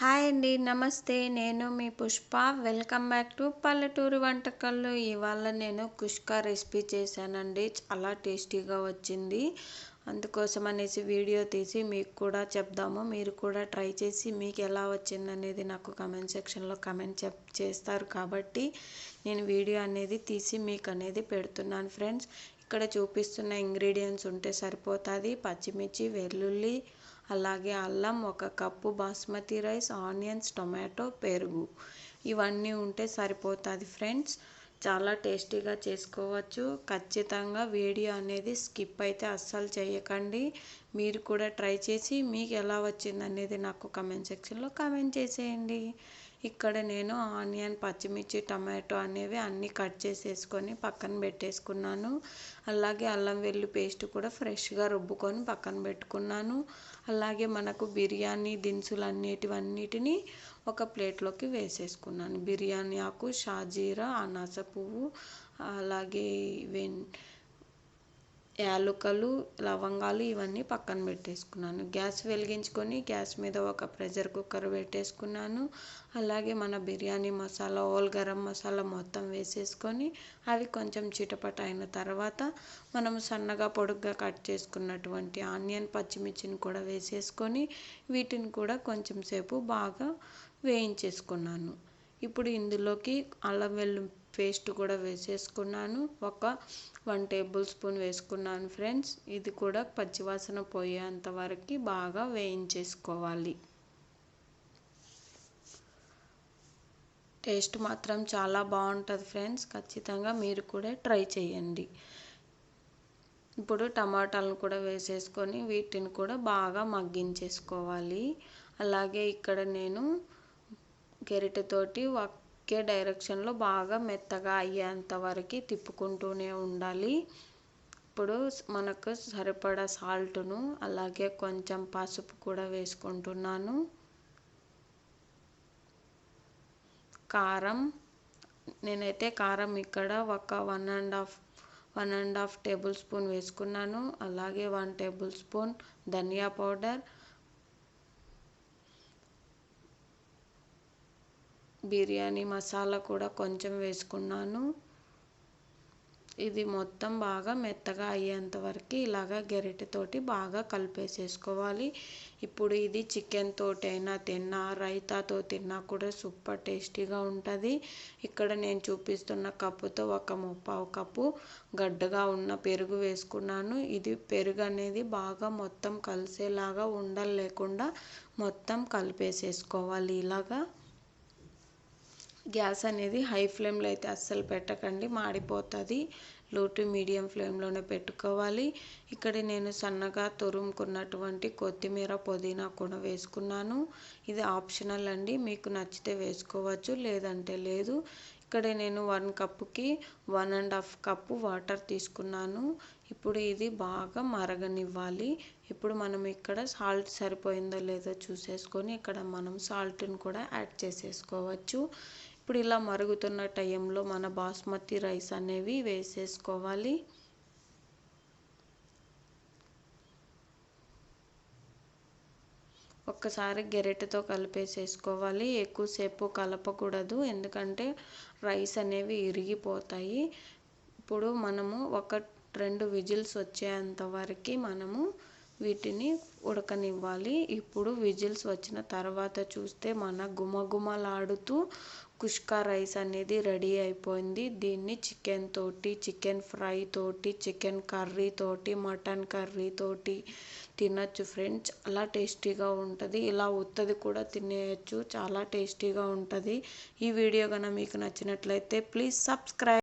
Hi అండి నమస్తే. నేను మీ పుష్ప. వెల్కమ్ బ్యాక్ టు పల్లెటూరు వంటకాలు ఇవాళ నేను కుష్కా రెసిపీ చేశానండి. చాలా టేస్టీగా వచ్చింది. అందుకోసం అనేసి వీడియో తీసి మీకు కూడా చెప్దాము. మీరు కూడా ట్రై చేసి మీకు ఎలా వచ్చింది అనేది నాకు కమెంట్ సెక్షన్లో కమెంట్ చెప్ చేస్తారు. కాబట్టి నేను వీడియో అనేది తీసి మీకు అనేది పెడుతున్నాను ఫ్రెండ్స్. ఇక్కడ చూపిస్తున్న ఇంగ్రీడియంట్స్ ఉంటే సరిపోతుంది. పచ్చిమిర్చి వెల్లుల్లి అలాగే అల్లం ఒక cup basmati rice onions tomato పెరుగు. ఇవన్నీ ఉంటే సరిపోతుంది ఫ్రెండ్స్. చాలా టేస్టీగా చేసుకోవచ్చు. ఖచ్చితంగా వీడియో అనేది స్కిప్ అయితే అస్సలు చేయకండి. మీరు కూడా ట్రై చేసి మీకు ఎలా వచ్చింది అనేది నాకు కమెంట్ సెక్షన్లో కమెంట్ చేసేయండి. ఇక్కడ నేను ఆనియన్ పచ్చిమిర్చి టమాటో అనేవి అన్నీ కట్ చేసేసుకొని పక్కన పెట్టేసుకున్నాను. అలాగే అల్లం వెల్లు పేస్ట్ కూడా ఫ్రెష్గా రుబ్బుకొని పక్కన పెట్టుకున్నాను. అలాగే మనకు బిర్యానీ దినుసులు అన్నిటివన్నిటిని ఒక ప్లేట్లోకి వేసేసుకున్నాను. బిర్యానీ ఆకు షాజీరా అనాస పువ్వు అలాగే వెన్ యాలకులు లవంగాలు ఇవన్నీ పక్కన పెట్టేసుకున్నాను. గ్యాస్ వెలిగించుకొని గ్యాస్ మీద ఒక ప్రెషర్ కుక్కర్ పెట్టేసుకున్నాను. అలాగే మన బిర్యానీ మసాలా ఓల్ గరం మసాలా మొత్తం వేసేసుకొని అవి కొంచెం చిటపట అయిన తర్వాత మనం సన్నగా పొడుగ్గా కట్ చేసుకున్నటువంటి ఆనియన్ పచ్చిమిర్చిని కూడా వేసేసుకొని వీటిని కూడా కొంచెం సేపు బాగా వేయించేసుకున్నాను. ఇప్పుడు ఇందులోకి అల్లం వెల్లు పేస్ట్ కూడా వేసేసుకున్నాను. ఒక వన్ టేబుల్ స్పూన్ వేసుకున్నాను ఫ్రెండ్స్. ఇది కూడా పచ్చివాసన పోయేంత వరకు బాగా వేయించేసుకోవాలి. టేస్ట్ మాత్రం చాలా బాగుంటుంది ఫ్రెండ్స్. ఖచ్చితంగా మీరు కూడా ట్రై చేయండి. ఇప్పుడు టమాటాలను కూడా వేసేసుకొని వీటిని కూడా బాగా మగ్గించేసుకోవాలి. అలాగే ఇక్కడ నేను గెరిటెతోటి ఒకే డైరెక్షన్లో బాగా మెత్తగా అయ్యేంత వరకు తిప్పుకుంటూనే ఉండాలి. ఇప్పుడు మనకు సరిపడా సాల్ట్ను అలాగే కొంచెం పసుపు కూడా వేసుకుంటున్నాను. కారం నేనైతే కారం ఇక్కడ ఒక one and half one and half tablespoon వేసుకున్నాను. అలాగే వన్ టేబుల్ స్పూన్ ధనియా పౌడర్ బిర్యానీ మసాలా కూడా కొంచెం వేసుకున్నాను. ఇది మొత్తం బాగా మెత్తగా అయ్యేంత వరకు ఇలాగా గెరిటెతోటి బాగా కలిపేసేసుకోవాలి. ఇప్పుడు ఇది చికెన్ తోటి అయినా తిన్నా రైతాతో తిన్నా కూడా సూపర్ టేస్టీగా ఉంటుంది. ఇక్కడ నేను చూపిస్తున్న కప్పుతో ఒక ముప్పావు కప్పు గడ్డగా ఉన్న పెరుగు వేసుకున్నాను. ఇది పెరుగు అనేది బాగా మొత్తం కలిసేలాగా ఉండలు లేకుండా మొత్తం కలిపేసేసుకోవాలి ఇలాగా. గ్యాస్ అనేది హై ఫ్లేమ్లో అయితే అస్సలు పెట్టకండి మాడిపోతుంది. లో టు మీడియం ఫ్లేమ్లోనే పెట్టుకోవాలి. ఇక్కడ నేను సన్నగా తురుముకున్నటువంటి కొత్తిమీర పుదీనా కూడా వేసుకున్నాను. ఇది ఆప్షనల్ అండి మీకు నచ్చితే వేసుకోవచ్చు లేదంటే లేదు. ఇక్కడ నేను వన్ కప్పుకి one and half cup water తీసుకున్నాను. ఇప్పుడు ఇది బాగా మరగనివ్వాలి. ఇప్పుడు మనం ఇక్కడ సాల్ట్ సరిపోయిందో లేదో చూసేసుకొని ఇక్కడ మనం సాల్ట్ని కూడా యాడ్ చేసేసుకోవచ్చు. ఇప్పుడు ఇలా మరుగుతున్న టైంలో మన బాస్మతి రైస్ అనేవి వేసేసుకోవాలి. ఒక్కసారి గెరెటతో కలిపేసేసుకోవాలి. ఎక్కువసేపు కలపకూడదు. ఎందుకంటే రైస్ అనేవి ఇరిగిపోతాయి. ఇప్పుడు మనము ఒక రెండు విజిల్స్ వచ్చేంత వరకు మనము వీటిని ఉడకనివ్వాలి. ఇప్పుడు విజిల్స్ వచ్చిన తర్వాత చూస్తే మన గుమగుమలాడుతూ కుష్కా రైస్ అనేది రెడీ అయిపోయింది. దీన్ని చికెన్ తోటి చికెన్ ఫ్రై తోటి చికెన్ కర్రీ తోటి మటన్ కర్రీ తోటి తినచ్చు ఫ్రెండ్స్. చాలా టేస్టీగా ఉంటుంది. ఇలా ఉత్తది కూడా తినేయచ్చు. చాలా టేస్టీగా ఉంటుంది. ఈ వీడియో కనుక మీకు నచ్చినట్లయితే ప్లీజ్ సబ్స్క్రైబ్